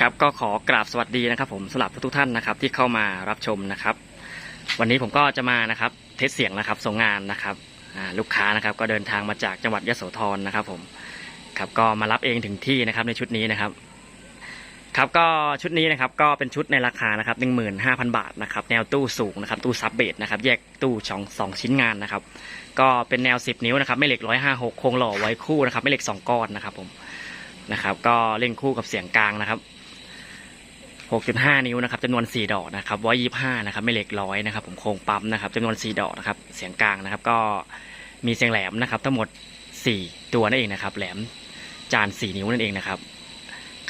ครับก็ขอกราบสวัสดีนะครับ ผมสำหรับทุกท่านนะครับที่เข้ามารับชมนะครับ วันนี้ผมก็จะมานะครับ เทสเสียงนะครับส่งงานนะครับลูกค้านะครับก็เดินทางมาจากจังหวัดยโสธรนะครับ ผมครับก็มารับเองถึงที่นะครับในชุดนี้นะครับ ครับก็ชุดนี้นะครับก็เป็นชุดในราคานะครับหนึ่งหมื่นห้าพันบาทนะครับแนวตู้สูงนะครับตู้ซับเบสนะครับแยกตู้สองสองชิ้นงานนะครับ ก็เป็นแนว 10 นิ้วนะครับไม่เหล็กร้อยห้าหกโครงหล่อไว้คู่นะครับไม่เหล็กสองก้อนนะครับผมนะครับก็เล่นคู่กับเสียงกลางนะครับ 6.5 นิ้วนะครับจำนวน 4 ดอกนะครับว้25นะครับไม่เหล็กร้อยนะครับผมโครงปั๊มนะครับจำนวน 4 ดอกนะครับเสียงกลางนะครับก็มีเสียงแหลมนะครับ ทั้งหมด 4 ตัวนั่นเองนะครับแหลมจาน 4 นิ้วนั่นเองนะครับ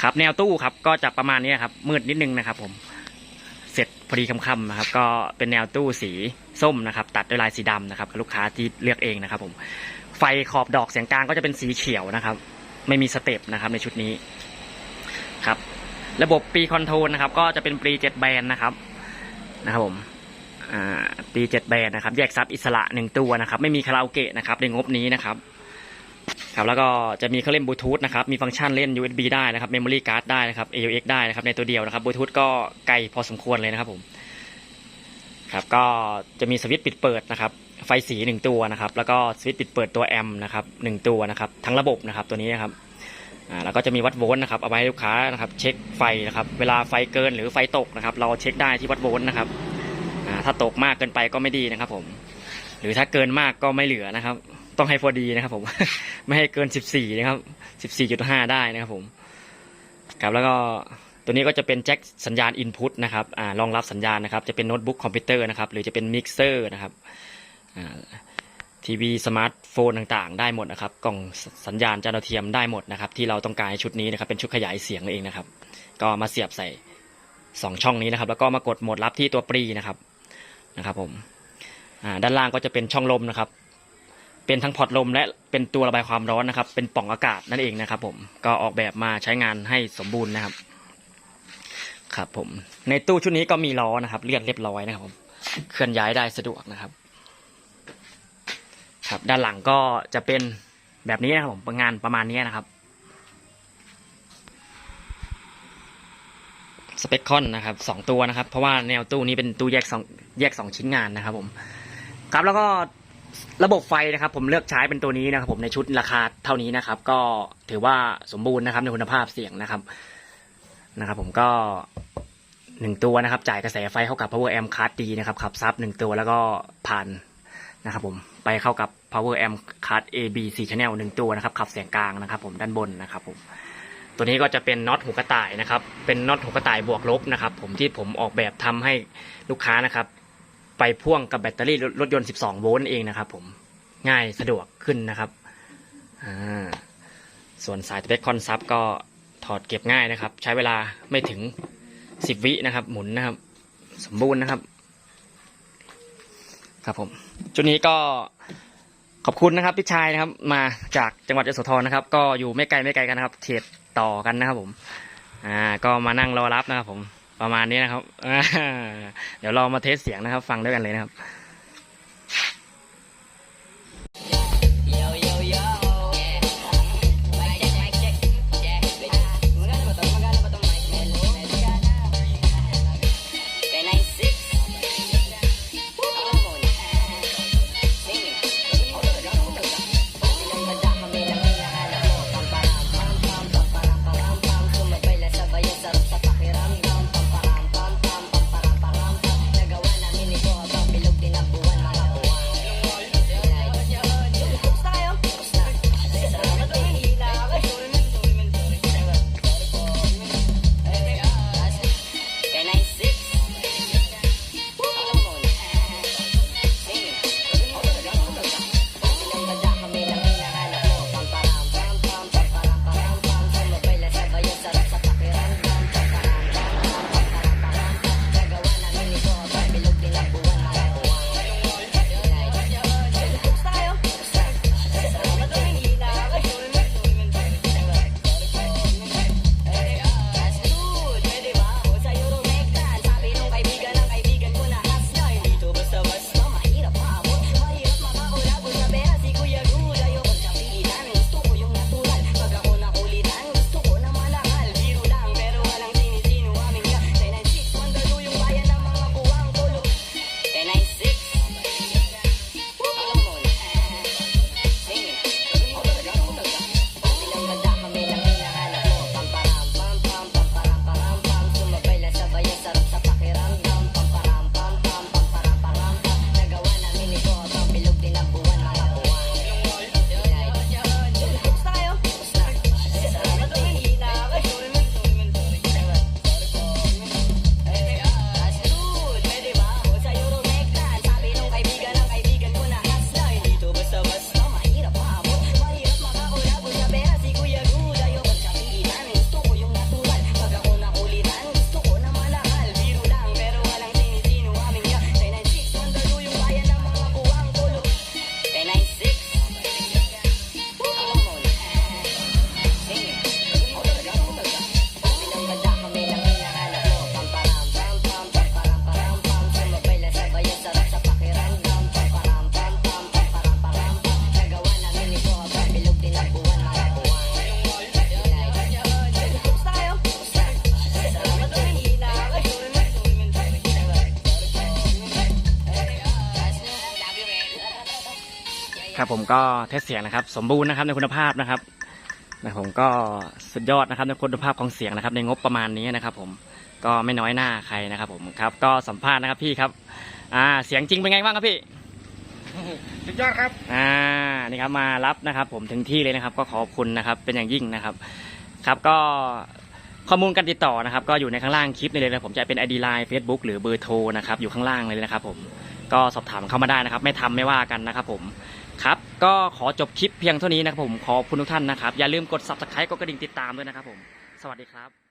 ครับแนวตู้ครับก็จะประมาณนี้ครับมืดนิดนึงนะครับ ผมเสร็จพอดีค่ำๆนะครับ ก็เป็นแนวตู้สีส้มนะครับ ตัดด้วยลายสีดำนะครับกับลูกค้าที่เลือกเองนะครับ ผมไฟขอบดอกเสียงกลางก็จะเป็นสีเขียวนะครับ ไม่มีสเต็ปนะครับในชุดนี้ครับ ระบบปีคอนโทรลนะครับ ก็จะเป็นปีเจ็ดแบนนะครับนะครับผมปีเจ็ดแบนนะครับ แยกซับอิสระหนึ่งตัวนะครับ ไม่มีคาราโอเกะนะครับในงบนี้นะครับครับแล้วก็จะมีเครื่องเล่นบลูทูธนะครับ มีฟังก์ชันเล่น USB ได้นะครับเมมโมรี่การ์ดได้นะครับ AUX ได้นะครับ ในตัวเดียวนะครับบลูทูธก็ไกลพอสมควรเลยนะครับผมครับก็จะมีสวิตช์ปิดเปิดนะครับ ไฟสีหนึ่งตัวนะครับ แล้วก็สวิตช์ปิดเปิดตัวแอมป์นะครับหนึ่งตัวนะครับ ทั้งระบบนะครับตัวนี้นะครับ อ่าแล้วก็จะมีวัดโวลต์นะครับเอาไว้ให้ลูกค้านะครับ เช็คไฟนะครับเวลาไฟเกินหรือไฟตกนะครับ เราเช็คได้ที่วัดโวลต์นะครับอ่าถ้าตกมากเกินไปก็ไม่ดีนะครับ ผม หรือถ้าเกินมากก็ไม่เหลือนะครับ ต้องให้พอดีนะครับ ผม ไม่ให้เกิน 14 นะครับ 14.5 ได้นะครับ ผมครับแล้วก็ตัวนี้ก็จะเป็นแจ็คสัญญาณ Input นะครับอ่ารองรับสัญญาณนะครับ จะเป็นโน้ตบุ๊กคอมพิวเตอร์นะครับ หรือจะเป็นมิกเซอร์นะครับอ่า ทีวีสมาร์ทโฟนต่างๆ ได้หมดนะครับ กล่องสัญญาณจานเทียมได้หมดนะครับ ที่เราต้องการให้ชุดนี้นะครับ เป็นชุดขยายเสียงนั่นเองนะครับ ก็มาเสียบใส่สองช่องนี้นะครับ แล้วก็มากดโหมดลับที่ตัวปรีนะครับนะครับผมด้านล่างก็จะเป็นช่องลมนะครับ เป็นทั้งพอร์ตลมและเป็นตัวระบายความร้อนนะครับ เป็นปล่องอากาศนั่นเองนะครับ ผมก็ออกแบบมาใช้งานให้สมบูรณ์นะครับครับผมในตู้ชุดนี้ก็มีล้อนะครับเรียบเรียบร้อยนะครับผมเคลื่อนย้ายได้สะดวกนะครับ ครับ ด้านหลังก็จะเป็นแบบนี้นะครับผมงานประมาณนี้นะครับสเปคคอนนะครับสองตัวนะครับ เพราะว่าแนวตู้นี้เป็นตู้แยกสองแยกสองชิ้นงานนะครับ ผม ครับแล้วก็ระบบไฟนะครับ ผมเลือกใช้เป็นตัวนี้นะครับ ผมในชุดราคาเท่านี้นะครับ ก็ถือว่าสมบูรณ์นะครับ ในคุณภาพเสียงนะครับนะครับ ผมก็หนึ่งตัวนะครับ จ่ายกระแสไฟเข้ากับ power amp card D นะครับขับซับหนึ่งตัวแล้วก็ผ่าน นะครับผมไปเข้ากับ power amp card AB 4 channel หนึ่งตัวนะครับขับเสียงกลางนะครับ ผมด้านบนนะครับผมตัวนี้ก็จะเป็นน็อตหูกระต่ายนะครับ เป็นน็อตหูกระต่ายบวกลบนะครับ ผมที่ผมออกแบบทำให้ลูกค้านะครับ ไปพ่วงกับแบตเตอรี่รถยนต์ 12 โวลต์เองนะครับ ผมง่ายสะดวกขึ้นนะครับส่วนสายเบ็กคอนซับก็ถอดเก็บง่ายนะครับ ใช้เวลาไม่ถึง 10 วินะครับ หมุนนะครับ สมบูรณ์นะครับ ครับผมชุดนี้ก็ขอบคุณนะครับพี่ชายนะครับ มาจากจังหวัดยโสธรนะครับ ก็อยู่ไม่ไกลไม่ไกลกันนะครับเทรดต่อกันนะครับ ผมอ่าก็มานั่งรอรับนะครับ ผมประมาณนี้นะครับเดี๋ยวเรามาเทสเสียงนะครับ ฟังด้วยกันเลยนะครับ ครับผมก็เทสเสียงนะครับ สมบูรณ์นะครับในคุณภาพนะครับนะครับผมก็สุดยอดนะครับในคุณภาพของเสียงนะครับ ในงบประมาณนี้นะครับ ผมก็ไม่น้อยหน้าใครนะครับ ผมครับ ก็สัมภาษณ์นะครับพี่ครับ อ่าเสียงจริงเป็นไงบ้างครับพี่สุดยอดครับอ่านี่ครับมารับนะครับ ผมถึงที่เลยนะครับ ก็ขอบคุณนะครับ เป็นอย่างยิ่งนะครับ ครับก็ข้อมูลการติดต่อนะครับ ก็อยู่ในข้างล่างคลิปนี่เลยนะผมจะเป็น ID Line Facebook หรือเบอร์โทรนะครับอยู่ข้างล่างเลยนะครับ ผมก็สอบถามเข้ามาได้นะครับ ไม่ทำไม่ว่ากันนะครับ ผม ครับ ก็ขอจบคลิปเพียงเท่านี้นะครับผมขอบคุณทุกท่านนะครับ อย่าลืมกด Subscribe กดกระดิ่งติดตามด้วยนะครับผม สวัสดีครับ